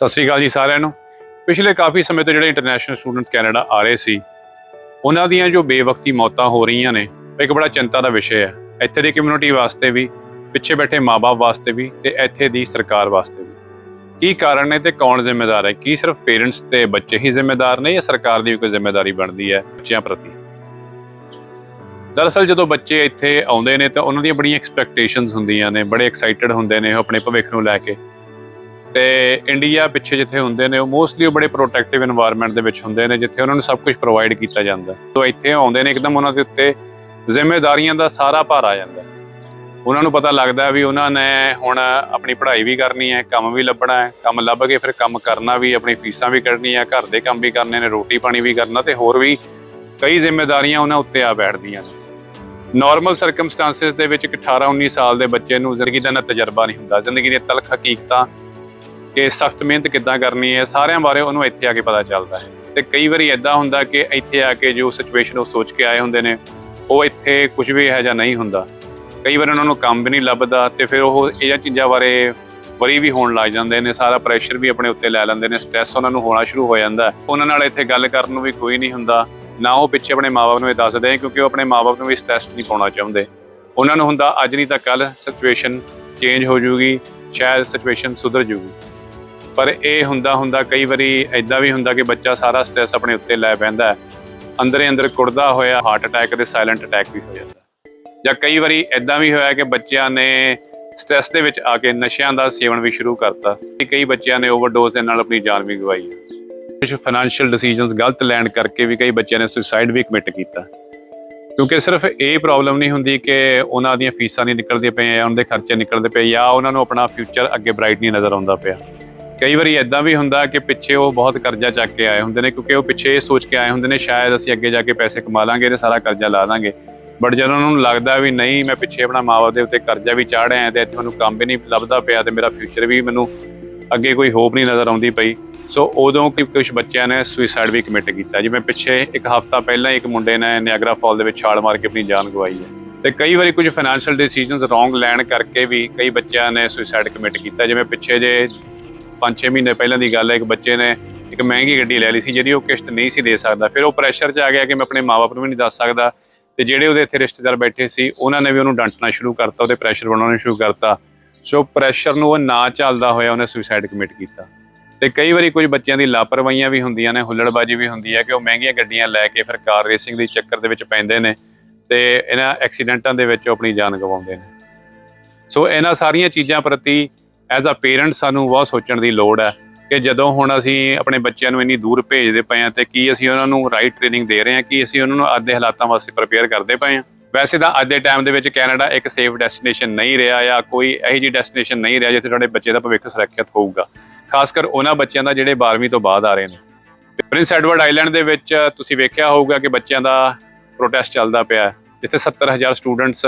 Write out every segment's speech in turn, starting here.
ਸਤਿ ਸ੍ਰੀ ਅਕਾਲ ਜੀ ਸਾਰਿਆਂ ਨੂੰ। ਪਿਛਲੇ ਕਾਫੀ ਸਮੇਂ ਤੋਂ ਜਿਹੜੇ ਇੰਟਰਨੈਸ਼ਨਲ ਸਟੂਡੈਂਟਸ ਕੈਨੇਡਾ ਆ ਰਹੇ ਸੀ, ਉਹਨਾਂ ਦੀਆਂ ਜੋ ਬੇਵਕਤੀ ਮੌਤਾਂ ਹੋ ਰਹੀਆਂ ਨੇ ਇੱਕ ਬੜਾ ਚਿੰਤਾ ਦਾ ਵਿਸ਼ਾ ਹੈ। ਇੱਥੇ ਦੀ ਕਮਿਊਨਿਟੀ ਵਾਸਤੇ ਵੀ, ਪਿੱਛੇ ਬੈਠੇ ਮਾਪੇ ਵਾਸਤੇ ਵੀ ਤੇ ਇੱਥੇ ਦੀ ਸਰਕਾਰ ਵਾਸਤੇ ਵੀ। ਕੀ ਕਾਰਨ ਨੇ ਤੇ ਕੌਣ ਜ਼ਿੰਮੇਦਾਰ ਹੈ? ਕੀ ਸਿਰਫ ਪੇਰੈਂਟਸ ਤੇ ਬੱਚੇ ਹੀ ਜ਼ਿੰਮੇਦਾਰ ਨੇ ਜਾਂ ਸਰਕਾਰ ਦੀ ਵੀ ਕੋਈ ਜ਼ਿੰਮੇਵਾਰੀ ਬਣਦੀ ਹੈ ਬੱਚਿਆਂ ਪ੍ਰਤੀ? ਦਰਅਸਲ ਜਦੋਂ ਬੱਚੇ ਇੱਥੇ ਆਉਂਦੇ ਨੇ ਤਾਂ ਉਹਨਾਂ ਦੀਆਂ ਬੜੀਆਂ ਐਕਸਪੈਕਟੇਸ਼ਨਸ ਹੁੰਦੀਆਂ ਨੇ, ਬੜੇ ਐਕਸਾਈਟਡ ਹੁੰਦੇ ਨੇ ਉਹ ਆਪਣੇ ਭਵਿੱਖ ਨੂੰ ਲੈ ਕੇ। ਤੇ ਇੰਡੀਆ ਪਿੱਛੇ ਜਿੱਥੇ ਹੁੰਦੇ ਨੇ, ਉਹ ਮੋਸਟਲੀ ਉਹ ਬੜੇ ਪ੍ਰੋਟੈਕਟਿਵ এনवायरमेंट ਦੇ ਵਿੱਚ ਹੁੰਦੇ ਨੇ, ਜਿੱਥੇ ਉਹਨਾਂ ਨੂੰ ਸਭ ਕੁਝ ਪ੍ਰੋਵਾਈਡ ਕੀਤਾ ਜਾਂਦਾ। ਤੋਂ ਇੱਥੇ ਆਉਂਦੇ ਨੇ, ਇੱਕਦਮ ਉਹਨਾਂ ਦੇ ਉੱਤੇ ਜ਼ਿੰਮੇਵਾਰੀਆਂ ਦਾ ਸਾਰਾ ਭਾਰ ਆ ਜਾਂਦਾ। ਉਹਨਾਂ ਨੂੰ ਪਤਾ ਲੱਗਦਾ ਵੀ ਉਹਨਾਂ ਨੇ ਹੁਣ ਆਪਣੀ ਪੜ੍ਹਾਈ ਵੀ ਕਰਨੀ ਹੈ, ਕੰਮ ਵੀ ਲੱਭਣਾ ਹੈ, ਕੰਮ ਲੱਭ ਕੇ ਫਿਰ ਕੰਮ ਕਰਨਾ ਵੀ, ਆਪਣੀ ਫੀਸਾਂ ਵੀ ਕੱਢਣੀਆਂ, ਘਰ ਦੇ ਕੰਮ ਵੀ ਕਰਨੇ ਨੇ, ਰੋਟੀ ਪਾਣੀ ਵੀ ਕਰਨਾ ਤੇ ਹੋਰ ਵੀ ਕਈ ਜ਼ਿੰਮੇਵਾਰੀਆਂ ਉਹਨਾਂ ਉੱਤੇ ਆ ਬੈਠਦੀਆਂ ਨੇ। ਨਾਰਮਲ ਸਰਕਮਸਟੈਂਸਸ ਦੇ ਵਿੱਚ 18 19 ਸਾਲ ਦੇ ਬੱਚੇ ਨੂੰ ਜ਼ਿੰਦਗੀ ਦਾ ਨਾ ਤਜਰਬਾ ਨਹੀਂ ਹੁੰਦਾ। ਜ਼ਿੰਦਗੀ ਦੀਆਂ ਤਲਖ, ਹਕੀਕਤਾਂ ਕਿ ਸਖਤ ਮਿਹਨਤ ਕਿੱਦਾਂ ਕਰਨੀ ਹੈ, ਸਾਰਿਆਂ ਬਾਰੇ ਉਹਨੂੰ ਇੱਥੇ ਆ ਕੇ ਪਤਾ ਚੱਲਦਾ ਹੈ। ਤੇ ਕਈ ਵਾਰੀ ਐਦਾਂ ਹੁੰਦਾ ਕਿ ਇੱਥੇ ਆ ਕੇ ਜੋ ਸਿਚੁਏਸ਼ਨ ਉਹ ਸੋਚ ਕੇ ਆਏ ਹੁੰਦੇ ਨੇ, ਉਹ ਇੱਥੇ ਕੁਝ ਵੀ ਇਹੋ ਜਿਹਾ ਨਹੀਂ ਹੁੰਦਾ। ਕਈ ਵਾਰ ਉਹਨਾਂ ਨੂੰ ਕੰਮ ਵੀ ਨਹੀਂ ਲੱਭਦਾ ਤੇ ਫਿਰ ਉਹ ਇਹ ਚੀਜ਼ਾਂ ਬਾਰੇ ਵਰੀ ਵੀ ਹੋਣ ਲੱਗ ਜਾਂਦੇ ਨੇ, ਸਾਰਾ ਪ੍ਰੈਸ਼ਰ ਵੀ ਆਪਣੇ ਉੱਤੇ ਲੈ ਲੈਂਦੇ ਨੇ ਸਟ੍ਰੈਸ ਉਹਨਾਂ ਨੂੰ ਹੋਣਾ ਸ਼ੁਰੂ ਹੋ ਜਾਂਦਾ ਉਹਨਾਂ ਨਾਲ ਇੱਥੇ ਗੱਲ ਕਰਨ ਨੂੰ ਵੀ ਕੋਈ ਨਹੀਂ ਹੁੰਦਾ, ਨਾ ਉਹ ਪਿੱਛੇ ਆਪਣੇ ਮਾਪੇ ਨੂੰ ਇਹ ਦੱਸਦੇ ਕਿਉਂਕਿ ਉਹ ਆਪਣੇ ਮਾਪੇ ਨੂੰ ਵੀ ਸਟ੍ਰੈਸ ਨਹੀਂ ਪਾਉਣਾ ਚਾਹੁੰਦੇ। ਉਹਨਾਂ ਨੂੰ ਹੁੰਦਾ, ਅੱਜ ਨਹੀਂ ਤਾਂ ਕੱਲ ਸਿਚੁਏਸ਼ਨ ਚੇਂਜ ਹੋ ਜੂਗੀ, ਸ਼ਾਇਦ ਸਿਚੁਏਸ਼ਨ ਸੁਧਰ ਜੂਗੀ। ਪਰ ਇਹ ਹੁੰਦਾ ਹੁੰਦਾ ਕਈ ਵਾਰੀ ਐਦਾਂ ਵੀ ਹੁੰਦਾ ਕਿ ਬੱਚਾ ਸਾਰਾ ਸਟ੍ਰੈਸ ਆਪਣੇ ਉੱਤੇ ਲੈ ਪੈਂਦਾ ਅੰਦਰੇ ਅੰਦਰ ਕੁੜਦਾ ਹੋਇਆ ਹਾਰਟ ਅਟੈਕ ਤੇ ਸਾਇਲੈਂਟ ਅਟੈਕ ਵੀ ਹੋ ਜਾਂਦਾ ਜਾਂ ਕਈ ਵਾਰੀ ਐਦਾਂ ਵੀ ਹੋਇਆ ਕਿ ਬੱਚਿਆਂ ਨੇ ਸਟ੍ਰੈਸ ਦੇ ਵਿੱਚ ਆ ਕੇ ਨਸ਼ਿਆਂ ਦਾ ਸੇਵਨ ਵੀ ਸ਼ੁਰੂ ਕਰਤਾ ਕਈ ਬੱਚਿਆਂ ਨੇ ਓਵਰਡੋਜ਼ ਦੇ ਨਾਲ ਆਪਣੀ ਜਾਨ ਵੀ ਗਵਾਈ ਹੈ। ਕੁਝ ਫਾਈਨੈਂਸ਼ੀਅਲ ਡਿਸੀਜਨਸ ਗਲਤ ਲੈਣ ਕਰਕੇ ਵੀ ਕਈ ਬੱਚਿਆਂ ਨੇ ਸੁਸਾਈਡ ਵੀ ਕਮਿਟ ਕੀਤਾ। ਕਿਉਂਕਿ ਸਿਰਫ ਇਹ ਪ੍ਰੋਬਲਮ ਨਹੀਂ ਹੁੰਦੀ ਕਿ ਉਹਨਾਂ ਦੀਆਂ ਫੀਸਾਂ ਨਹੀਂ ਨਿਕਲਦੀਆਂ ਪਈਆਂ ਜਾਂ ਉਹਨਾਂ ਦੇ ਖਰਚੇ ਨਿਕਲਦੇ ਪਏ ਜਾਂ ਉਹਨਾਂ ਨੂੰ ਆਪਣਾ ਫਿਊਚਰ ਅੱਗੇ ਬ੍ਰਾਈਟ ਨਹੀਂ ਨਜ਼ਰ ਆਉਂਦਾ ਪਿਆ। ਕਈ ਵਾਰੀ ਐਦਾਂ ਵੀ ਹੁੰਦਾ ਕਿ ਪਿੱਛੇ ਉਹ ਬਹੁਤ ਕਰਜ਼ਾ ਚੱਕ ਕੇ ਆਏ ਹੁੰਦੇ ਨੇ, ਕਿਉਂਕਿ ਉਹ ਪਿੱਛੇ ਇਹ ਸੋਚ ਕੇ ਆਏ ਹੁੰਦੇ ਨੇ, ਸ਼ਾਇਦ ਅਸੀਂ ਅੱਗੇ ਜਾ ਕੇ ਪੈਸੇ ਕਮਾ ਲਾਂਗੇ ਤੇ ਸਾਰਾ ਕਰਜ਼ਾ ਲਾ ਦਾਂਗੇ। ਬਟ ਜਦੋਂ ਉਹਨਾਂ ਨੂੰ ਲੱਗਦਾ ਵੀ ਨਹੀਂ, ਮੈਂ ਪਿੱਛੇ ਆਪਣਾ ਮਾਵਾ ਦੇ ਉੱਤੇ ਕਰਜ਼ਾ ਵੀ ਚਾੜਿਆ ਤੇ ਇੱਥੇ ਮੈਨੂੰ ਕੰਮ ਵੀ ਨਹੀਂ ਲੱਭਦਾ ਪਿਆ ਤੇ ਮੇਰਾ ਫਿਊਚਰ ਵੀ ਮੈਨੂੰ ਅੱਗੇ ਕੋਈ ਹੋਪ ਨਹੀਂ ਨਜ਼ਰ ਆਉਂਦੀ ਪਈ। ਸੋ ਉਦੋਂ ਕਿ ਕੁਝ ਬੱਚਿਆਂ ਨੇ ਸੁਸਾਈਡ ਵੀ ਕਮਿਟ ਕੀਤਾ। ਜਿਵੇਂ ਪਿੱਛੇ ਇੱਕ ਹਫ਼ਤਾ ਪਹਿਲਾਂ ਇੱਕ ਮੁੰਡੇ ਨੇ ਨਿਆਗਰਾ ਫਾਲ ਦੇ ਵਿੱਚ ਛਾਲ ਮਾਰ ਕੇ ਆਪਣੀ ਜਾਨ ਗਵਾਈ ਹੈ। ਤੇ ਕਈ ਵਾਰੀ ਕੁਝ ਫਾਈਨੈਂਸ਼ੀਅਲ ਡਿਸੀਜਨਸ ਰੋਂਗ ਲੈਣ ਕਰਕੇ ਵੀ ਕਈ ਬੱਚਿਆਂ ਨੇ ਸੁਸਾਈਡ ਕਮਿਟ ਕੀਤਾ। ਜਿਵੇਂ ਪਿੱਛੇ ਜੇ 5-6 ਮਹੀਨੇ ਪਹਿਲਾਂ ਦੀ ਗੱਲ ਹੈ, ਇੱਕ ਬੱਚੇ ਨੇ ਇੱਕ ਮਹਿੰਗੀ ਗੱਡੀ ਲੈ ਲਈ ਸੀ ਜਿਹਦੀ ਉਹ ਕਿਸ਼ਤ ਨਹੀਂ ਸੀ ਦੇ ਸਕਦਾ। ਫਿਰ ਉਹ ਪ੍ਰੈਸ਼ਰ 'ਚ ਆ ਗਿਆ ਕਿ ਮੈਂ ਆਪਣੇ ਮਾਪੇ ਨੂੰ ਵੀ ਨਹੀਂ ਦੱਸ ਸਕਦਾ। ਤੇ ਜਿਹੜੇ ਉਹਦੇ ਇੱਥੇ ਰਿਸ਼ਤੇਦਾਰ ਬੈਠੇ ਸੀ, ਉਹਨਾਂ ਨੇ ਵੀ ਉਹਨੂੰ ਡਾਂਟਣਾ ਸ਼ੁਰੂ ਕਰਤਾ, ਉਹਦੇ ਪ੍ਰੈਸ਼ਰ ਬਣਾਉਣਾ ਸ਼ੁਰੂ ਕਰਤਾ। ਸੋ ਪ੍ਰੈਸ਼ਰ ਨੂੰ ਉਹ ਨਾ ਚੱਲਦਾ ਹੋਇਆ ਉਹਨੇ ਸੁਸਾਈਡ ਕਮਿਟ ਕੀਤਾ। ਤੇ ਕਈ ਵਾਰੀ ਕੁਝ ਬੱਚਿਆਂ ਦੀ ਲਾਪਰਵਾਹੀਆਂ ਵੀ ਹੁੰਦੀਆਂ ਨੇ, ਹੁੱਲੜਬਾਜੀ ਵੀ ਹੁੰਦੀ ਹੈ ਕਿ ਉਹ ਮਹਿੰਗੀਆਂ ਗੱਡੀਆਂ ਲੈ ਕੇ ਫਿਰ ਕਾਰ ਰੇਸਿੰਗ ਦੇ ਚੱਕਰ ਦੇ ਵਿੱਚ ਪੈਂਦੇ ਨੇ ਤੇ ਇਹਨਾਂ ਐਕਸੀਡੈਂਟਾਂ ਦੇ ਵਿੱਚ ਉਹ ਆਪਣੀ ਜਾਨ ਗਵਾਉਂਦੇ ਨੇ। ਸੋ ਇਹਨਾਂ ਸਾਰੀਆਂ ਚੀਜ਼ਾਂ ਪ੍ਰਤੀ ਐਜ਼ ਅ ਪੇਰੈਂਟ ਸਾਨੂੰ ਬਹੁਤ ਸੋਚਣ ਦੀ ਲੋੜ ਹੈ ਕਿ ਜਦੋਂ ਹੁਣ ਅਸੀਂ ਆਪਣੇ ਬੱਚਿਆਂ ਨੂੰ ਇੰਨੀ ਦੂਰ ਭੇਜਦੇ ਪਏ ਹਾਂ ਤੇ ਕੀ ਅਸੀਂ ਉਹਨਾਂ ਨੂੰ ਰਾਈਟ ਟ੍ਰੇਨਿੰਗ ਦੇ ਰਹੇ ਹਾਂ ਕੀ ਅਸੀਂ ਉਹਨਾਂ ਨੂੰ ਅੱਜ ਦੇ ਹਾਲਾਤਾਂ ਵਾਸਤੇ ਪ੍ਰਪੇਅਰ ਕਰਦੇ ਪਏ ਹਾਂ। ਵੈਸੇ ਤਾਂ ਅੱਜ ਦੇ ਟਾਈਮ ਦੇ ਵਿੱਚ ਕੈਨੇਡਾ ਇੱਕ ਸੇਫ ਡੈਸਟੀਨੇਸ਼ਨ ਨਹੀਂ ਰਿਹਾ ਜਾਂ ਕੋਈ ਇਹੋ ਜਿਹੀ ਡੈਸਟੀਨੇਸ਼ਨ ਨਹੀਂ ਰਿਹਾ ਜਿੱਥੇ ਤੁਹਾਡੇ ਬੱਚੇ ਦਾ ਭਵਿੱਖ ਸੁਰੱਖਿਅਤ ਹੋਊਗਾ। ਖਾਸ ਕਰ ਉਹਨਾਂ ਬੱਚਿਆਂ ਦਾ ਜਿਹੜੇ 12ਵੀਂ ਤੋਂ ਬਾਅਦ ਆ ਰਹੇ ਨੇ। ਪ੍ਰਿੰਸ ਐਡਵਰਡ ਆਈਲੈਂਡ ਦੇ ਵਿੱਚ ਤੁਸੀਂ ਵੇਖਿਆ ਹੋਊਗਾ ਕਿ ਬੱਚਿਆਂ ਦਾ ਪ੍ਰੋਟੈਸਟ ਚੱਲਦਾ ਪਿਆ ਹੈ, ਜਿੱਥੇ 70000 ਸਟੂਡੈਂਟਸ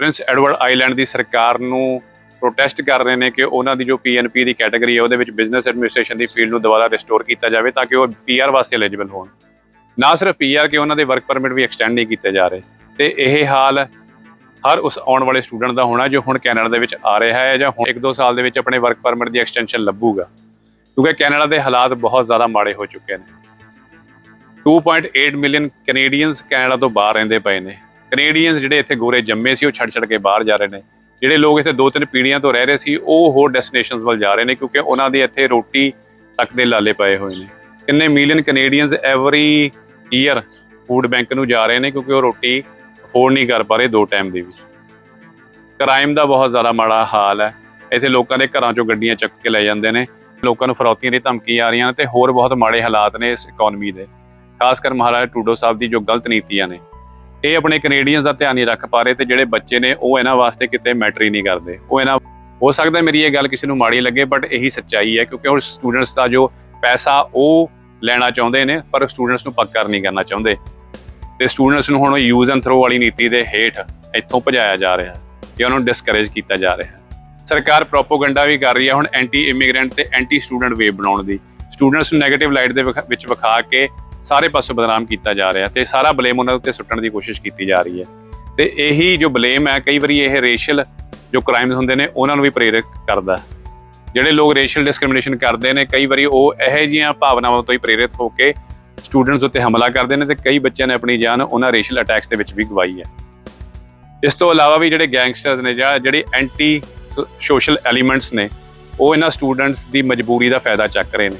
ਪ੍ਰਿੰਸ ਐਡਵਰਡ ਆਈਲੈਂਡ ਦੀ ਸਰਕਾਰ ਨੂੰ ਪ੍ਰੋਟੈਸਟ ਕਰ ਰਹੇ ਨੇ ਕਿ ਉਹਨਾਂ ਦੀ ਜੋ ਪੀਐਨਪੀ ਦੀ ਕੈਟਾਗਰੀ ਹੈ, ਉਹਦੇ ਵਿੱਚ ਬਿਜ਼ਨਸ ਐਡਮਿਨਿਸਟ੍ਰੇਸ਼ਨ ਦੀ ਫੀਲਡ ਨੂੰ ਦੁਬਾਰਾ ਰਿਸਟੋਰ ਕੀਤਾ ਜਾਵੇ ਤਾਂ ਕਿ ਉਹ ਪੀਆਰ ਵਾਸਤੇ ਐਲੀਜੀਬਲ ਹੋਣ। ਨਾ ਸਿਰਫ ਪੀਆਰ ਕਿ ਉਹਨਾਂ ਦੇ ਵਰਕ ਪਰਮਿਟ ਵੀ ਐਕਸਟੈਂਡ ਨਹੀਂ ਕੀਤੇ ਜਾ ਰਹੇ। ਤੇ ਇਹ ਹਾਲ ਹਰ ਉਸ ਆਉਣ ਵਾਲੇ ਸਟੂਡੈਂਟ ਦਾ ਹੋਣਾ, ਜੋ ਹੁਣ ਕੈਨੇਡਾ ਦੇ ਵਿੱਚ ਆ ਰਿਹਾ ਹੈ ਜਾਂ ਹੁਣ 1-2 ਸਾਲ ਦੇ ਵਿੱਚ ਆਪਣੇ ਵਰਕ ਪਰਮਿਟ ਦੀ ਐਕਸਟੈਂਸ਼ਨ ਲੱਭੂਗਾ। ਕਿਉਂਕਿ ਕੈਨੇਡਾ ਦੇ ਹਾਲਾਤ ਬਹੁਤ ਜ਼ਿਆਦਾ ਮਾੜੇ ਹੋ ਚੁੱਕੇ ਨੇ। 2.8 ਮਿਲੀਅਨ ਕੈਨੇਡੀਅਨਸ ਕੈਨੇਡਾ ਤੋਂ ਬਾਹਰ ਰਹਿੰਦੇ ਪਏ ਨੇ। ਕੈਨੇਡੀਅਨਸ ਜਿਹੜੇ ਇੱਥੇ ਗੋਰੇ ਜੰਮੇ ਸੀ, ਉਹ ਛੱਡ ਛੱਡ ਕੇ ਬਾਹਰ ਜਾ ਰਹੇ ਨੇ। ਜਿਹੜੇ ਲੋਕ ਇੱਥੇ ਦੋ ਤਿੰਨ ਪੀੜ੍ਹੀਆਂ ਤੋਂ ਰਹਿ ਰਹੇ ਸੀ, ਉਹ ਹੋਰ ਡੈਸਟੀਨੇਸ਼ਨਸ ਵੱਲ ਜਾ ਰਹੇ ਨੇ ਕਿਉਂਕਿ ਉਹਨਾਂ ਦੇ ਇੱਥੇ ਰੋਟੀ ਤੱਕ ਦੇ ਲਾਲੇ ਪਏ ਹੋਏ ਨੇ। ਕਿੰਨੇ million Canadians every year food bank ਨੂੰ ਜਾ ਰਹੇ ਨੇ ਕਿਉਂਕਿ ਉਹ ਰੋਟੀ ਅਫੋਰਡ ਨਹੀਂ ਕਰ ਪਾ ਰਹੇ ਦੋ ਟਾਈਮ ਦੀ ਵੀ ਕ੍ਰਾਈਮ ਦਾ ਬਹੁਤ ਜ਼ਿਆਦਾ ਮਾੜਾ ਹਾਲ ਹੈ। ਇੱਥੇ ਲੋਕਾਂ ਦੇ ਘਰਾਂ ਚੋਂ ਗੱਡੀਆਂ ਚੱਕ ਕੇ ਲੈ ਜਾਂਦੇ ਨੇ। ਲੋਕਾਂ ਨੂੰ ਫਰੌਤੀਆਂ ਦੀ ਧਮਕੀ ਆ ਰਹੀਆਂ ਨੇ ਤੇ ਹੋਰ ਬਹੁਤ ਮਾੜੇ ਹਾਲਾਤ ਨੇ ਇਸ ਇਕਨੋਮੀ ਦੇ। ਖਾਸ ਕਰ ਮਹਾਰਾਜਾ ਟੂਡੋ ਸਾਹਿਬ ਦੀ ਜੋ ਗਲਤ ਨੀਤੀਆਂ ਨੇ। ਇਹ ਆਪਣੇ ਕੈਨੇਡੀਅਨਸ ਦਾ ਧਿਆਨ ਨਹੀਂ ਰੱਖ ਪਾ ਰਹੇ ਤੇ ਜਿਹੜੇ ਬੱਚੇ ਨੇ ਉਹ ਇਹਨਾਂ ਵਾਸਤੇ ਕਿਤੇ ਮੈਟਰ ਹੀ ਨਹੀਂ ਕਰਦੇ। ਉਹ ਇਹਨਾਂ ਹੋ ਸਕਦਾ ਮੇਰੀ ਇਹ ਗੱਲ ਕਿਸੇ ਨੂੰ ਮਾੜੀ ਲੱਗੇ ਬਟ ਇਹੀ ਸੱਚਾਈ ਹੈ ਕਿਉਂਕਿ ਉਹ ਸਟੂਡੈਂਟਸ ਦਾ ਜੋ ਪੈਸਾ ਉਹ ਲੈਣਾ ਚਾਹੁੰਦੇ ਨੇ, ਪਰ ਸਟੂਡੈਂਟਸ ਨੂੰ ਪੱਕਾ ਨਹੀਂ ਕਰਨਾ ਚਾਹੁੰਦੇ। ਤੇ ਸਟੂਡੈਂਟਸ ਨੂੰ ਹੁਣ ਯੂਜ਼ ਐਂਡ ਥਰੋ ਵਾਲੀ ਨੀਤੀ ਦੇ ਹੇਠ ਇੱਥੋਂ ਭਜਾਇਆ ਜਾ ਰਿਹਾ ਹੈ ਜਾਂ ਉਹਨਾਂ ਨੂੰ ਡਿਸਕਰੇਜ ਕੀਤਾ ਜਾ ਰਿਹਾ ਹੈ। ਸਰਕਾਰ ਪ੍ਰੋਪੋਗੈਂਡਾ ਵੀ ਕਰ ਰਹੀ ਹੈ ਹੁਣ ਐਂਟੀ ਇਮੀਗ੍ਰੈਂਟ ਤੇ ਐਂਟੀ ਸਟੂਡੈਂਟ ਵੇਵ ਬਣਾਉਣ ਦੀ। ਸਟੂਡੈਂਟਸ ਨੂੰ 네ਗੇਟਿਵ ਲਾਈਟ ਦੇ ਵਿਖ- ਵਿੱਚ ਵਿਖਾ ਕੇ ਸਾਰੇ ਪਾਸੋਂ ਬਦਨਾਮ ਕੀਤਾ ਜਾ ਰਿਹਾ ਤੇ ਸਾਰਾ ਬਲੇਮ ਉਹਨਾਂ ਉੱਤੇ ਸੁੱਟਣ ਦੀ ਕੋਸ਼ਿਸ਼ ਕੀਤੀ ਜਾ ਰਹੀ ਹੈ। ਤੇ ਇਹੀ ਜੋ ਬਲੇਮ ਹੈ, ਕਈ ਵਾਰੀ ਇਹ ਰੇਸ਼ੀਅਲ ਜੋ ਕ੍ਰਾਈਮਸ ਹੁੰਦੇ ਨੇ, ਉਹਨਾਂ ਨੂੰ ਵੀ ਪ੍ਰੇਰਿਤ ਕਰਦਾ ਜਿਹੜੇ ਲੋਕ ਰੇਸ਼ੀਅਲ ਡਿਸਕ੍ਰਿਮੀਨੇਸ਼ਨ ਕਰਦੇ ਨੇ, ਕਈ ਵਾਰੀ ਉਹ ਇਹੋ ਜਿਹੀਆਂ ਭਾਵਨਾਵਾਂ ਤੋਂ ਹੀ ਪ੍ਰੇਰਿਤ ਹੋ ਕੇ ਸਟੂਡੈਂਟਸ ਉੱਤੇ ਹਮਲਾ ਕਰਦੇ ਨੇ ਤੇ ਕਈ ਬੱਚਿਆਂ ਨੇ ਆਪਣੀ ਜਾਨ ਉਹਨਾਂ ਰੇਸ਼ੀਅਲ ਅਟੈਕਸ ਦੇ ਵਿੱਚ ਵੀ ਗਵਾਈ ਹੈ। ਇਸ ਤੋਂ ਇਲਾਵਾ ਵੀ ਜਿਹੜੇ ਗੈਂਗਸਟਰਸ ਨੇ ਜਾਂ ਜਿਹੜੇ ਐਂਟੀ ਸੋਸ਼ਲ ਐਲੀਮੈਂਟਸ ਨੇ, ਉਹ ਇਹਨਾਂ ਸਟੂਡੈਂਟਸ ਦੀ ਮਜਬੂਰੀ ਦਾ ਫਾਇਦਾ ਚੱਕ ਰਹੇ ਨੇ।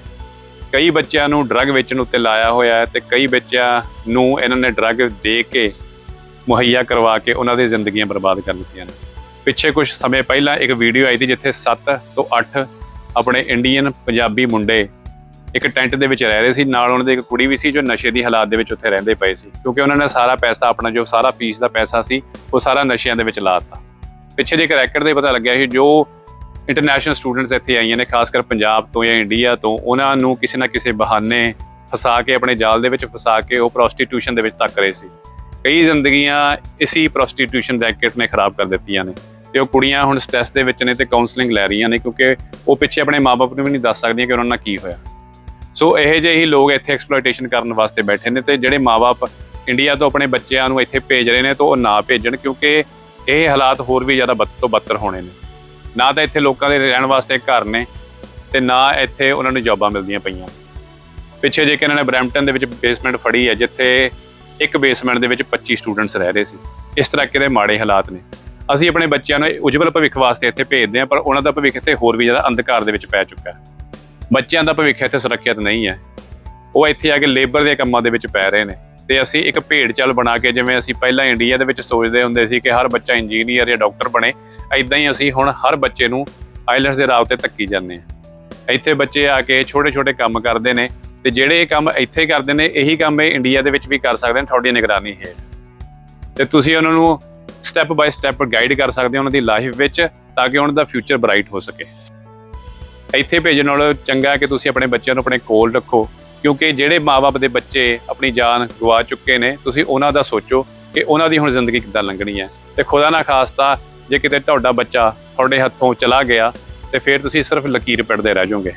ਕਈ ਬੱਚਿਆਂ ਨੂੰ ਡਰੱਗ ਵੇਚਣ ਉੱਤੇ ਲਾਇਆ ਹੋਇਆ ਹੈ ਤੇ ਕਈ ਬੱਚਿਆਂ ਨੂੰ ਇਹਨਾਂ ਨੇ ਡਰੱਗ ਦੇ ਕੇ ਮੁਹੱਈਆ ਕਰਵਾ ਕੇ ਉਹਨਾਂ ਦੀਆਂ ਜ਼ਿੰਦਗੀਆਂ ਬਰਬਾਦ ਕਰ ਦਿੱਤੀਆਂ ਨੇ। ਪਿੱਛੇ ਕੁਝ ਸਮੇਂ ਪਹਿਲਾਂ ਇੱਕ ਵੀਡੀਓ ਆਈ ਸੀ ਜਿੱਥੇ 7 ਤੋਂ 8 ਆਪਣੇ ਇੰਡੀਅਨ ਪੰਜਾਬੀ ਮੁੰਡੇ ਇੱਕ ਟੈਂਟ ਦੇ ਵਿੱਚ ਰਹਿ ਰਹੇ ਸੀ, ਨਾਲ ਉਹਨਾਂ ਦੀ ਇੱਕ ਕੁੜੀ ਵੀ ਸੀ ਜੋ ਨਸ਼ੇ ਦੀ ਹਾਲਾਤ ਦੇ ਵਿੱਚ ਉੱਥੇ ਰਹਿੰਦੇ ਪਏ ਸੀ। ਕਿਉਂਕਿ ਉਹਨਾਂ ਨੇ ਸਾਰਾ ਪੈਸਾ ਆਪਣਾ, ਜੋ ਸਾਰਾ ਫੀਸ ਦਾ ਪੈਸਾ ਸੀ, ਉਹ ਸਾਰਾ ਨਸ਼ਿਆਂ ਦੇ ਵਿੱਚ ਲਾਤਾ ਪਿੱਛੇ ਦੇ ਇੱਕ ਰੈਕਟ ਦੇ ਪਤਾ ਲੱਗਿਆ ਸੀ ਜੋ ਇੰਟਰਨੈਸ਼ਨਲ ਸਟੂਡੈਂਟਸ ਇੱਥੇ ਆਈਆਂ ਨੇ, ਖਾਸ ਕਰ ਪੰਜਾਬ ਤੋਂ ਜਾਂ ਇੰਡੀਆ ਤੋਂ, ਉਹਨਾਂ ਨੂੰ ਕਿਸੇ ਨਾ ਕਿਸੇ ਬਹਾਨੇ ਫਸਾ ਕੇ, ਆਪਣੇ ਜਾਲ ਦੇ ਵਿੱਚ ਫਸਾ ਕੇ ਉਹ ਪ੍ਰੋਸਟੀਟਿਊਸ਼ਨ ਦੇ ਵਿੱਚ ਤੱਕ ਰਹੇ ਸੀ। ਕਈ ਜ਼ਿੰਦਗੀਆਂ ਇਸੀ ਪ੍ਰੋਸਟੀਟਿਊਸ਼ਨ ਰੈਕਟ ਨੇ ਖਰਾਬ ਕਰ ਦਿੱਤੀਆਂ ਨੇ ਤੇ ਉਹ ਕੁੜੀਆਂ ਹੁਣ ਸਟ੍ਰੈਸ ਦੇ ਵਿੱਚ ਨੇ ਤੇ ਕਾਉਂਸਲਿੰਗ ਲੈ ਰਹੀਆਂ ਨੇ ਕਿਉਂਕਿ ਉਹ ਪਿੱਛੇ ਆਪਣੇ ਮਾਪੇ ਨੂੰ ਵੀ ਨਹੀਂ ਦੱਸ ਸਕਦੀਆਂ ਕਿ ਉਹਨਾਂ ਨਾਲ ਕੀ ਹੋਇਆ। ਸੋ ਇਹੋ ਜਿਹੇ ਹੀ ਲੋਕ ਇੱਥੇ ਐਕਸਪਲੋਇਟੇਸ਼ਨ ਕਰਨ ਵਾਸਤੇ ਬੈਠੇ ਨੇ ਤੇ ਜਿਹੜੇ ਮਾਪੇ ਇੰਡੀਆ ਤੋਂ ਆਪਣੇ ਬੱਚਿਆਂ ਨੂੰ ਇੱਥੇ ਭੇਜ ਰਹੇ ਨੇ ਤਾਂ ਉਹ ਨਾ ਭੇਜਣ ਕਿਉਂਕਿ ਇਹ ਹਾਲਾਤ ਹੋਰ ਵੀ ਜ਼ਿਆਦਾ ਬਦ ਤੋਂ ਬੱਤਰ ਹੋਣੇ ਨੇ। ਨਾ ਤਾਂ ਇੱਥੇ ਲੋਕਾਂ ਦੇ ਰਹਿਣ ਵਾਸਤੇ ਘਰ ਨੇ ਤੇ ਨਾ ਇੱਥੇ ਉਹਨਾਂ ਨੂੰ ਜੌਬਾਂ ਮਿਲਦੀਆਂ ਪਈਆਂ। ਪਿੱਛੇ ਜੇ ਕਿ ਇਹਨਾਂ ਨੇ ਬਰੈਂਪਟਨ ਦੇ ਵਿੱਚ ਬੇਸਮੈਂਟ ਫੜੀ ਹੈ, ਜਿੱਥੇ ਇੱਕ ਬੇਸਮੈਂਟ ਦੇ ਵਿੱਚ 25 ਸਟੂਡੈਂਟਸ ਰਹਿ ਰਹੇ ਸੀ। ਇਸ ਤਰ੍ਹਾਂ ਕਿਤੇ ਮਾੜੇ ਹਾਲਾਤ ਨੇ। ਅਸੀਂ ਆਪਣੇ ਬੱਚਿਆਂ ਨੂੰ ਉਜਵਲ ਭਵਿੱਖ ਵਾਸਤੇ ਇੱਥੇ ਭੇਜਦੇ ਹਾਂ, ਪਰ ਉਹਨਾਂ ਦਾ ਭਵਿੱਖ ਇੱਥੇ ਹੋਰ ਵੀ ਜ਼ਿਆਦਾ ਅੰਧਕਾਰ ਦੇ ਵਿੱਚ ਪੈ ਚੁੱਕਾ ਹੈ। ਬੱਚਿਆਂ ਦਾ ਭਵਿੱਖ ਇੱਥੇ ਸੁਰੱਖਿਅਤ ਨਹੀਂ ਹੈ। ਉਹ ਇੱਥੇ ਆ ਕੇ ਲੇਬਰ ਦੇ ਕੰਮਾਂ ਦੇ ਵਿੱਚ ਪੈ ਰਹੇ ਨੇ। ਤੇ ਅਸੀਂ ਇੱਕ ਭੇਡ ਚਾਲ ਬਣਾ ਕੇ ਜਿਵੇਂ ਅਸੀਂ ਪਹਿਲਾਂ ਇੰਡੀਆ ਦੇ ਵਿੱਚ ਸੋਚਦੇ ਹੁੰਦੇ ਸੀ ਕਿ ਹਰ ਬੱਚਾ ਇੰਜੀਨੀਅਰ ਜਾਂ ਡਾਕਟਰ ਬਣੇ ਐਦਾਂ ਹੀ ਅਸੀਂ ਹੁਣ ਹਰ ਬੱਚੇ ਨੂੰ ਆਈਲੈਂਡਸ ਦੇ ਰਾਹ ਤੇ ਧੱਕੀ ਜਾਂਦੇ ਹਾਂ। ਇੱਥੇ ਬੱਚੇ ਆ ਕੇ ਛੋਟੇ-ਛੋਟੇ ਕੰਮ ਕਰਦੇ ਨੇ ਤੇ ਜਿਹੜੇ ਇਹ ਕੰਮ ਇੱਥੇ ਕਰਦੇ ਨੇ, ਇਹੀ ਕੰਮ ਇਹ ਇੰਡੀਆ ਦੇ ਵਿੱਚ ਵੀ ਕਰ ਸਕਦੇ ਨੇ ਤੁਹਾਡੀ ਨਿਗਰਾਨੀ ਹੇਠ। ਤੇ ਤੁਸੀਂ ਉਹਨਾਂ ਨੂੰ ਸਟੈਪ ਬਾਈ ਸਟੈਪ ਗਾਈਡ ਕਰ ਸਕਦੇ ਹੋ ਉਹਨਾਂ ਦੀ ਲਾਈਫ ਵਿੱਚ ਤਾਂ ਕਿ ਉਹਨਾਂ ਦਾ ਫਿਊਚਰ ਬ੍ਰਾਈਟ ਹੋ ਸਕੇ। ਇੱਥੇ ਭੇਜਣ ਨਾਲੋਂ ਚੰਗਾ ਕਿ ਤੁਸੀਂ ਆਪਣੇ ਬੱਚਿਆਂ ਨੂੰ ਆਪਣੇ ਕੋਲ ਰੱਖੋ। ਕਿਉਂਕਿ ਜਿਹੜੇ ਮਾਪੇ ਦੇ ਬੱਚੇ ਆਪਣੀ ਜਾਨ ਗਵਾ ਚੁੱਕੇ ਨੇ, ਤੁਸੀਂ ਉਹਨਾਂ ਦਾ ਸੋਚੋ ਕਿ ਉਹਨਾਂ ਦੀ ਹੁਣ ਜ਼ਿੰਦਗੀ ਕਿੱਦਾਂ ਲੰਘਣੀ ਹੈ। ਤੇ ਖੁਦਾ ਨਾ ਖਾਸਤਾ, ਜੇ ਕਿਤੇ ਤੁਹਾਡਾ ਬੱਚਾ ਤੁਹਾਡੇ ਹੱਥੋਂ ਚਲਾ ਗਿਆ, ਤੇ ਫਿਰ ਤੁਸੀਂ ਸਿਰਫ ਲਕੀਰ ਪਿੜਦੇ ਰਹਿ ਜਾਓਗੇ।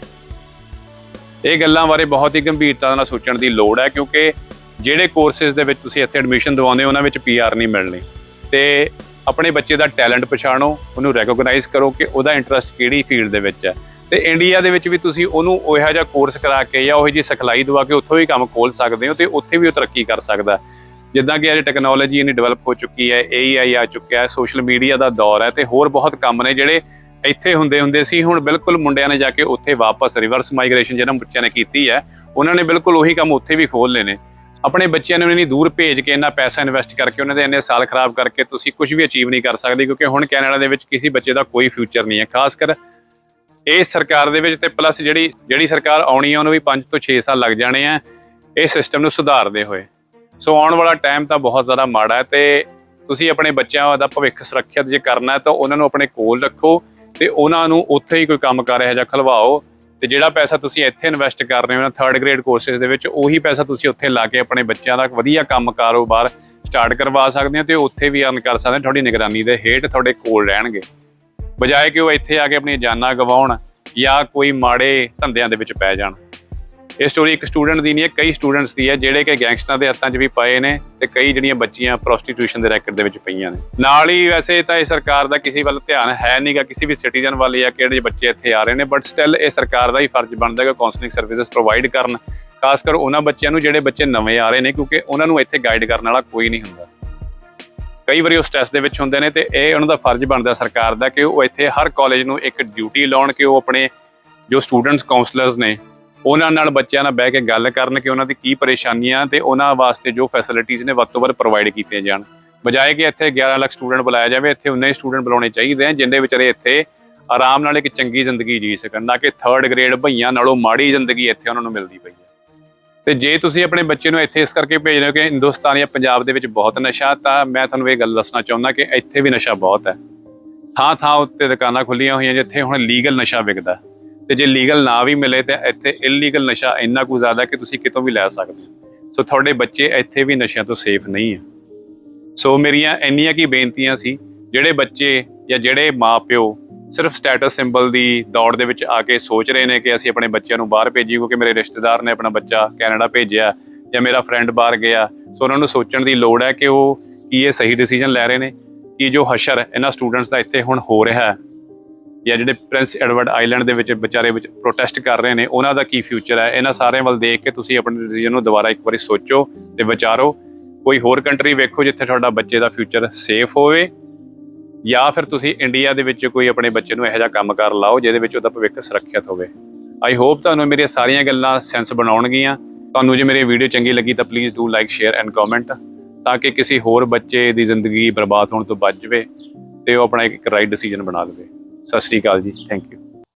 ਇਹ ਗੱਲਾਂ ਬਾਰੇ ਬਹੁਤ ਹੀ ਗੰਭੀਰਤਾ ਨਾਲ ਸੋਚਣ ਦੀ ਲੋੜ ਹੈ, ਕਿਉਂਕਿ ਜਿਹੜੇ ਕੋਰਸਿਸ ਦੇ ਵਿੱਚ ਤੁਸੀਂ ਇੱਥੇ ਐਡਮਿਸ਼ਨ ਦਿਵਾਉਂਦੇ ਹੋ, ਉਹਨਾਂ ਵਿੱਚ ਪੀਆਰ ਨਹੀਂ ਮਿਲਣੀ। ਤੇ ਆਪਣੇ ਬੱਚੇ ਦਾ ਟੈਲੈਂਟ ਪਛਾਣੋ, ਉਹਨੂੰ ਰੈਕੋਗਨਾਈਜ਼ ਕਰੋ ਕਿ ਉਹਦਾ ਇੰਟਰਸਟ ਕਿਹੜੀ ਫੀਲਡ ਦੇ ਵਿੱਚ ਹੈ। ਤੇ ਇੰਡੀਆ ਦੇ ਵਿੱਚ ਵੀ ਤੁਸੀਂ ਉਹਨੂੰ ਉਹੋ ਜਿਹਾ ਕੋਰਸ ਕਰਾ ਕੇ ਜਾਂ ਉਹੋ ਜਿਹੀ ਸਿਖਲਾਈ ਦਵਾ ਕੇ ਉੱਥੋਂ ਵੀ ਕੰਮ ਖੋਲ ਸਕਦੇ ਹੋ ਤੇ ਉੱਥੇ ਵੀ ਉਹ ਤਰੱਕੀ ਕਰ ਸਕਦਾ। ਜਿੱਦਾਂ ਕਿ ਅੱਜ ਟੈਕਨੋਲੋਜੀ ਇੰਨੀ ਡਿਵੈਲਪ ਹੋ ਚੁੱਕੀ ਹੈ ਏਆਈ ਆ ਚੁੱਕਿਆ ਹੈ ਸੋਸ਼ਲ ਮੀਡੀਆ ਦਾ ਦੌਰ ਹੈ ਤੇ ਹੋਰ ਬਹੁਤ ਕੰਮ ਨੇ ਜਿਹੜੇ ਇੱਥੇ ਹੁੰਦੇ ਹੁੰਦੇ ਸੀ, ਹੁਣ ਬਿਲਕੁਲ ਮੁੰਡਿਆਂ ਨੇ ਜਾ ਕੇ ਉੱਥੇ ਵਾਪਸ ਰਿਵਰਸ ਮਾਈਗ੍ਰੇਸ਼ਨ ਜਿਹਨਾਂ ਬੱਚਿਆਂ ਨੇ ਕੀਤੀ ਹੈ, ਉਹਨਾਂ ਨੇ ਬਿਲਕੁਲ ਉਹੀ ਕੰਮ ਉੱਥੇ ਵੀ ਖੋਲ ਲਏ ਨੇ। ਆਪਣੇ ਬੱਚਿਆਂ ਨੂੰ ਇੰਨੀ ਦੂਰ ਭੇਜ ਕੇ, ਇੰਨਾ ਪੈਸਾ ਇਨਵੈਸਟ ਕਰਕੇ ਉਹਨਾਂ ਦੇ ਇੰਨੇ ਸਾਲ ਖਰਾਬ ਕਰਕੇ ਤੁਸੀਂ ਕੁਝ ਵੀ ਅਚੀਵ ਨਹੀਂ ਕਰ ਸਕਦੇ ਕਿਉਂਕਿ ਹੁਣ ਕੈਨੇਡਾ ਦੇ ਵਿੱਚ ਕਿਸੇ ਬੱਚੇ ਦਾ ਕੋਈ ਫਿਊਚਰ ਨਹੀਂ ਹੈ, ਖਾਸ ਕਰ ਇਹ ਸਰਕਾਰ ਦੇ ਵਿੱਚ ਤੇ ਪਲੱਸ ਜਿਹੜੀ ਜਿਹੜੀ ਸਰਕਾਰ ਆਉਣੀ ਹੈ ਉਹਨੂੰ ਵੀ 5 ਤੋਂ 6 ਸਾਲ ਲੱਗ ਜਾਣੇ ਆ, ਇਹ ਸਿਸਟਮ ਨੂੰ ਸੁਧਾਰਦੇ ਹੋਏ। ਸੋ ਆਉਣ ਵਾਲਾ ਟਾਈਮ ਤਾਂ ਬਹੁਤ ਜ਼ਿਆਦਾ ਮਾੜਾ ਹੈ ਤੇ ਤੁਸੀਂ ਆਪਣੇ ਬੱਚਿਆਂ ਦਾ ਭਵਿੱਖ ਸੁਰੱਖਿਅਤ ਜੇ ਕਰਨਾ ਤਾਂ ਉਹਨਾਂ ਨੂੰ ਆਪਣੇ ਕੋਲ ਰੱਖੋ ਤੇ ਉਹਨਾਂ ਨੂੰ ਉੱਥੇ ਹੀ ਕੋਈ ਕੰਮ ਕਰ ਰਿਹਾ ਜਾਂ ਖਲਵਾਓ ਤੇ ਜਿਹੜਾ ਪੈਸਾ ਤੁਸੀਂ ਇੱਥੇ ਇਨਵੈਸਟ ਕਰ ਰਹੇ ਹੋ ਨਾ ਥਰਡ ਗ੍ਰੇਡ ਕੋਰਸਿਸ ਦੇ ਵਿੱਚ, ਉਹੀ ਪੈਸਾ ਤੁਸੀਂ ਉੱਥੇ ਲਾ ਕੇ ਆਪਣੇ ਬੱਚਿਆਂ ਦਾ ਵਧੀਆ ਕੰਮ ਕਾਰੋਬਾਰ ਸਟਾਰਟ ਕਰਵਾ ਸਕਦੇ ਹੋ ਤੇ ਉੱਥੇ ਵੀ ਅਰਨ ਕਰ ਸਕਦੇ ਹੋ, ਤੁਹਾਡੀ ਨਿਗਰਾਨੀ ਦੇ ਹੇਠ ਤੁਹਾਡੇ ਕੋਲ ਰਹਿਣਗੇ। ਬਜਾਏ ਕਿ ਉਹ ਇੱਥੇ ਆ ਕੇ ਆਪਣੀਆਂ ਜਾਨਾਂ ਗਵਾਉਣ ਜਾਂ ਕੋਈ ਮਾੜੇ ਧੰਦਿਆਂ ਦੇ ਵਿੱਚ ਪੈ ਜਾਣ। ਇਹ ਸਟੋਰੀ ਇੱਕ ਸਟੂਡੈਂਟ ਦੀ ਨਹੀਂ ਹੈ ਕਈ ਸਟੂਡੈਂਟਸ ਦੀ ਹੈ, ਜਿਹੜੇ ਕਿ ਗੈਂਗਸਟਰਾਂ ਦੇ ਹੱਥਾਂ 'ਚ ਵੀ ਪਏ ਨੇ ਤੇ ਕਈ ਜਿਹੜੀਆਂ ਬੱਚੀਆਂ ਪ੍ਰੋਸਟੀਟਿਊਸ਼ਨ ਦੇ ਰੈਕਟ ਦੇ ਵਿੱਚ ਪਈਆਂ ਨੇ। ਨਾਲ ਹੀ ਵੈਸੇ ਤਾਂ ਇਹ ਸਰਕਾਰ ਦਾ ਕਿਸੇ ਵੱਲ ਧਿਆਨ ਹੈ ਨਹੀਂਗਾ ਕਿਸੇ ਵੀ ਸਿਟੀਜ਼ਨ ਵੱਲ ਜਾਂ ਕਿਹੜੇ ਬੱਚੇ ਇੱਥੇ ਆ ਰਹੇ ਨੇ ਬਟ ਸਟਿਲ ਇਹ ਸਰਕਾਰ ਦਾ ਹੀ ਫਰਜ਼ ਬਣਦਾ ਹੈ ਕਿ ਕਾਉਂਸਲਿੰਗ ਸਰਵਿਸਿਜ਼ ਪ੍ਰੋਵਾਈਡ ਕਰਨ, ਖਾਸ ਕਰ ਉਹਨਾਂ ਬੱਚਿਆਂ ਨੂੰ ਜਿਹੜੇ ਬੱਚੇ ਨਵੇਂ ਆ ਰਹੇ ਨੇ, ਕਿਉਂਕਿ ਉਹਨਾਂ ਨੂੰ ਇੱਥੇ ਗਾਈਡ ਕਰਨ ਵਾਲਾ ਕੋਈ ਨਹੀਂ ਹੁੰਦਾ। ਕਈ ਵਾਰੀ ਉਹ ਸਟ੍ਰੈਸ ਦੇ ਵਿੱਚ ਹੁੰਦੇ ਨੇ ਤੇ ਇਹ ਉਹਨਾਂ ਦਾ ਫਰਜ਼ ਬਣਦਾ ਸਰਕਾਰ ਦਾ ਕਿ ਉਹ ਇੱਥੇ ਹਰ ਕਾਲਜ ਨੂੰ ਇੱਕ ਡਿਊਟੀ ਲਾਉਣ ਕਿ ਉਹ ਆਪਣੇ ਜੋ ਸਟੂਡੈਂਟਸ ਕਾਉਂਸਲਰਸ ਨੇ, ਉਹਨਾਂ ਨਾਲ ਬੱਚਿਆਂ ਨਾਲ ਬਹਿ ਕੇ ਗੱਲ ਕਰਨ ਕਿ ਉਹਨਾਂ ਦੀ ਕੀ ਪਰੇਸ਼ਾਨੀਆਂ ਤੇ ਉਹਨਾਂ ਵਾਸਤੇ ਜੋ ਫੈਸਿਲਿਟੀਆਂ ਨੇ ਵੱਧ ਤੋਂ ਵੱਧ ਪ੍ਰੋਵਾਈਡ ਕੀਤੀਆਂ ਜਾਣ। ਬਜਾਏ ਕਿ ਇੱਥੇ 11 ਲੱਖ ਸਟੂਡੈਂਟ ਬੁਲਾਇਆ ਜਾਵੇ, ਇੱਥੇ ਉਨੇ ਹੀ ਸਟੂਡੈਂਟ ਬੁਲਾਉਣੇ ਚਾਹੀਦੇ ਆ ਜਿੰਦੇ ਵਿਚਾਰੇ ਇੱਥੇ ਆਰਾਮ ਨਾਲ ਇੱਕ ਚੰਗੀ ਜ਼ਿੰਦਗੀ ਜੀ ਸਕਣ, ਨਾ ਕਿ ਥਰਡ ਗ੍ਰੇਡ ਭਈਆਂ ਨਾਲੋਂ ਮਾੜੀ ਜ਼ਿੰਦਗੀ ਇੱਥੇ ਉਹਨਾਂ ਨੂੰ ਮਿਲਦੀ ਪਈ ਹੈ। ਤੇ ਜੇ ਤੁਸੀਂ ਆਪਣੇ ਬੱਚੇ ਨੂੰ ਇੱਥੇ ਇਸ ਕਰਕੇ ਭੇਜ ਰਹੇ ਹੋ ਕਿ ਹਿੰਦੁਸਤਾਨ ਜਾਂ ਪੰਜਾਬ ਦੇ ਵਿੱਚ ਬਹੁਤ ਨਸ਼ਾ, ਤਾਂ ਮੈਂ ਤੁਹਾਨੂੰ ਇਹ ਗੱਲ ਦੱਸਣਾ ਚਾਹੁੰਦਾ ਕਿ ਇੱਥੇ ਵੀ ਨਸ਼ਾ ਬਹੁਤ ਹੈ। ਥਾਂ ਥਾਂ ਉੱਤੇ ਦੁਕਾਨਾਂ ਖੁੱਲੀਆਂ ਹੋਈਆਂ ਜਿੱਥੇ ਹੁਣ ਲੀਗਲ ਨਸ਼ਾ ਵਿਕਦਾ। ਤੇ ਜੇ ਲੀਗਲ ਨਾ ਵੀ ਮਿਲੇ ਤੇ ਇੱਥੇ ਇਲੀਗਲ ਨਸ਼ਾ ਇੰਨਾ ਕੁ ਜ਼ਿਆਦਾ ਕਿ ਤੁਸੀਂ ਕਿਤੋਂ ਵੀ ਲੈ ਸਕਦੇ ਹੋ। ਸੋ ਤੁਹਾਡੇ ਬੱਚੇ ਇੱਥੇ ਵੀ ਨਸ਼ਿਆਂ ਤੋਂ ਸੇਫ ਨਹੀਂ ਹੈ। ਸੋ ਮੇਰੀਆਂ ਇੰਨੀਆਂ ਕੀ ਬੇਨਤੀਆਂ ਸੀ, ਜਿਹੜੇ ਬੱਚੇ ਜਾਂ ਜਿਹੜੇ ਮਾਪਿਓ ਸਿਰਫ ਸਟੇਟਸ ਸਿੰਬਲ ਦੀ ਦੌੜ ਦੇ ਵਿੱਚ ਆ ਕੇ ਸੋਚ ਰਹੇ ਨੇ ਕਿ ਅਸੀਂ ਆਪਣੇ ਬੱਚਿਆਂ ਨੂੰ ਬਾਹਰ ਭੇਜੀ ਕਿਉਂਕਿ ਮੇਰੇ ਰਿਸ਼ਤੇਦਾਰ ਨੇ ਆਪਣਾ ਬੱਚਾ ਕੈਨੇਡਾ ਭੇਜਿਆ ਜਾਂ ਮੇਰਾ ਫਰੈਂਡ ਬਾਹਰ ਗਿਆ। ਸੋ ਉਹਨਾਂ ਨੂੰ ਸੋਚਣ ਦੀ ਲੋੜ ਹੈ ਕਿ ਉਹ ਕੀ ਇਹ ਸਹੀ ਡਿਸੀਜਨ ਲੈ ਰਹੇ ਨੇ, ਕਿ ਜੋ ਹਸ਼ਰ ਇਹਨਾਂ ਸਟੂਡੈਂਟਸ ਦਾ ਇੱਥੇ ਹੁਣ ਹੋ ਰਿਹਾ ਹੈ। ਜਾਂ ਜਿਹੜੇ ਪ੍ਰਿੰਸ ਐਡਵਰਡ ਆਈਲੈਂਡ ਦੇ ਵਿੱਚ ਵਿਚਾਰੇ ਵਿੱਚ ਪ੍ਰੋਟੈਸਟ ਕਰ ਰਹੇ ਨੇ, ਉਹਨਾਂ ਦਾ ਕੀ ਫਿਊਚਰ ਹੈ? ਇਹਨਾਂ ਸਾਰਿਆਂ ਵੱਲ ਦੇਖ ਕੇ ਤੁਸੀਂ ਆਪਣੇ ਡਿਸੀਜਨ ਨੂੰ ਦੁਬਾਰਾ ਇੱਕ ਵਾਰੀ ਸੋਚੋ ਤੇ ਵਿਚਾਰੋ। ਕੋਈ ਹੋਰ ਕੰਟਰੀ ਵੇਖੋ ਜਿੱਥੇ ਤੁਹਾਡਾ ਬੱਚੇ ਦਾ ਫਿਊਚਰ ਸੇਫ ਹੋਵੇ। ਜਾਂ ਫਿਰ ਤੁਸੀਂ ਇੰਡੀਆ ਦੇ ਵਿੱਚ ਕੋਈ ਆਪਣੇ ਬੱਚੇ ਨੂੰ ਇਹੋ ਜਿਹਾ ਕੰਮ ਕਰ ਲਾਓ ਜਿਹਦੇ ਵਿੱਚ ਉਹਦਾ ਭਵਿੱਖ ਸੁਰੱਖਿਅਤ ਹੋਵੇ। ਆਈ ਹੋਪ ਤੁਹਾਨੂੰ ਮੇਰੀਆਂ ਸਾਰੀਆਂ ਗੱਲਾਂ ਸੈਂਸ ਬਣਾਉਣਗੀਆਂ। ਤੁਹਾਨੂੰ ਜੇ ਮੇਰੀ ਵੀਡੀਓ ਚੰਗੀ ਲੱਗੀ ਤਾਂ please do like share and comment ਤਾਂ ਕਿ ਕਿਸੇ ਹੋਰ ਬੱਚੇ ਦੀ ਜ਼ਿੰਦਗੀ ਬਰਬਾਦ ਹੋਣ ਤੋਂ ਬਚ ਜਾਵੇ ਤੇ ਉਹ ਆਪਣਾ ਇੱਕ ਰਾਈਟ ਡਿਸੀਜਨ ਬਣਾ ਲਵੇ ਸਤਿ ਸ਼੍ਰੀ ਅਕਾਲ ਜੀ। Thank you